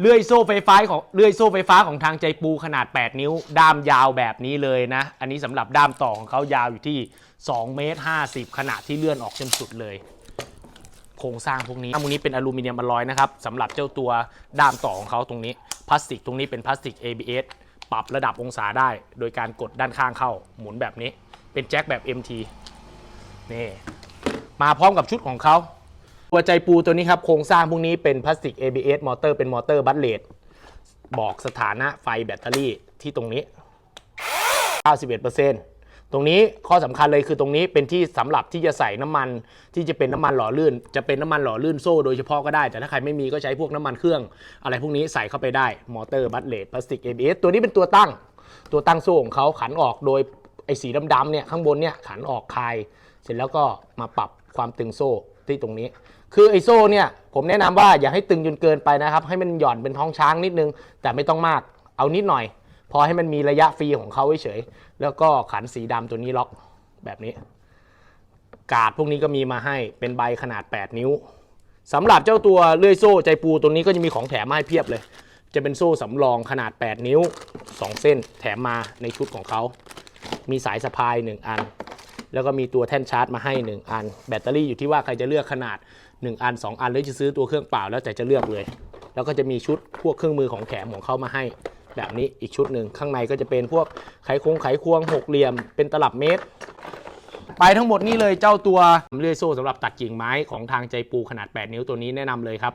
เลื่อยโซ่ไฟฟ้าของเลื่อยโซ่ไฟฟ้าของทางใจปูขนาด 8 นิ้ว ด้ามยาวแบบนี้เลยนะ อันนี้สำหรับด้ามต่อของเขายาวอยู่ที่2เมตร50 ขนาดที่เลื่อนออกจนสุดเลย โครงสร้างพวกนี้ด้ามพวกนี้เป็นอลูมิเนียมอลลอยนะครับสำหรับเจ้าตัวด้ามต่อของเขาตรงนี้พลาสติกตรงนี้เป็นพลาสติก ABS ปรับระดับองศาได้ โดยการกดด้านข้างเข้าหมุนแบบนี้ เป็นแจ็คแบบ MT นี่มาพร้อมกับชุดของเขา ตัวใจปูตัวนี้ครับ โครงสร้างพวกนี้เป็นพลาสติก ABS มอเตอร์เป็นมอเตอร์บัตเลดบอกสถานะไฟแบตเตอรี่ที่ตรงนี้ 91%ตรงนี้ข้อสำคัญเลยคือตรงนี้เป็นที่สำหรับที่จะใส่น้ำมันที่จะเป็นน้ำมันหล่อลื่น จะเป็นน้ำมันหล่อลื่นโซ่โดยเฉพาะก็ได้ แต่ถ้าใครไม่มีก็ใช้พวกน้ำมันเครื่อง อะไรพวกนี้ใส่เข้าไปได้มอเตอร์บัตเลดพลาสติก ABS ตัวนี้เป็นตัวตั้ง ตัวตั้งโซ่ของเขาขันออกโดยไอ้สีดำๆเนี่ยข้างบนเนี่ยขันออกคาย เสร็จแล้วก็มาปรับความตึงโซ่ ที่ตรงนี้ คือไอโซ่เนี่ยผมแนะนำว่าอย่าให้ตึงจนเกินไปนะครับ ให้มันหย่อนเป็นท้องช้างนิดนึง แต่ไม่ต้องมากเอานิดหน่อย พอให้มันมีระยะฟรีของเขาเฉยๆแล้วก็ขันสีดำตัวนี้ล็อกแบบนี้ กาดพวกนี้ก็มีมาให้เป็นใบขนาด 8 นิ้วสำหรับเจ้าตัวเลื่อยโซ่ใจปูตัวนี้ก็จะมีของแถมมาให้เพียบเลย จะเป็นโซ่สำรองขนาด 8 นิ้ว 2 เส้นแถมมาในชุดของเขามีสายสะพาย 1 อัน แล้วก็มีตัวแท่นชาร์จมาให้ 1 อัน แบตเตอรี่อยู่ที่ว่าใครจะเลือกขนาด 1 อัน 2 อันหรือจะซื้อตัวเครื่องเปล่าแล้วแต่จะเลือกเลย แล้วก็จะมีชุดพวกเครื่องมือของแถมของเขามาให้ แบบนี้อีกชุดหนึ่งข้างในก็จะเป็นพวกไขควงไขควงหกเหลี่ยม เป็นตลับเมตรไปทั้งหมดนี้เลยเจ้าตัวเลื่อยโซ่สำหรับตัดกิ่งไม้ของทางใจปูขนาด 8 นิ้วตัวนี้แนะนำเลยครับ